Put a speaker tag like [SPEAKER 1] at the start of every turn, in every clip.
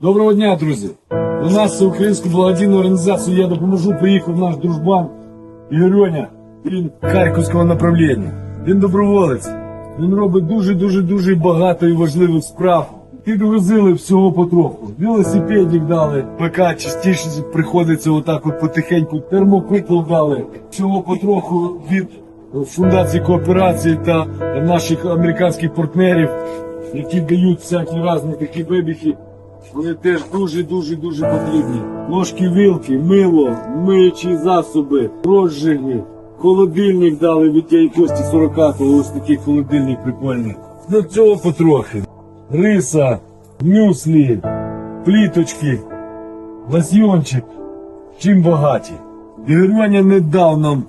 [SPEAKER 1] Доброго дня, друзі! До нас всеукраїнську благодійну організацію Я допоможу приїхав наш дружбан Ігорьоня. Він харківського направлення. Він доброволець. Він робить дуже дуже багато і важливих справ. Підгрузили всього потроху. Велосипедик дали, ПК частіше приходиться отак от потихеньку. Термоквитло дали. Всього потроху від фундації кооперації та наших американських партнерів, які дають всякі різні такі вибіхи. Вони теж дуже-дуже дуже потрібні. Ложки, вилки, мило, миючі засоби, розжиги, холодильник дали від тієї кості 40 ось такий холодильник прикольний. До цього потрохи. Риса, мюслі, пліточки, ласьйончик. Чим багаті. Ігорюня не дав нам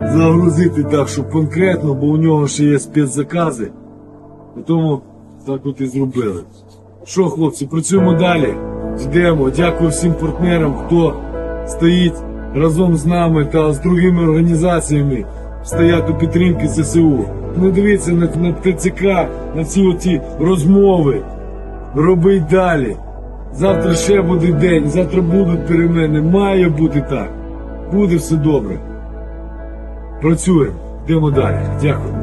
[SPEAKER 1] загрузити так, щоб конкретно, бо у нього ще є спецзакази. Тому так от і зробили. Що, хлопці, працюємо далі. Йдемо. Дякую всім партнерам, хто стоїть разом з нами та з другими організаціями, стоять у підтримки ЗСУ. Не дивіться на, на ТЦК, на ці оці розмови. Робить далі. Завтра ще буде день, завтра будуть перемени. Має бути так. Буде все добре. Працюємо. Йдемо далі. Дякую.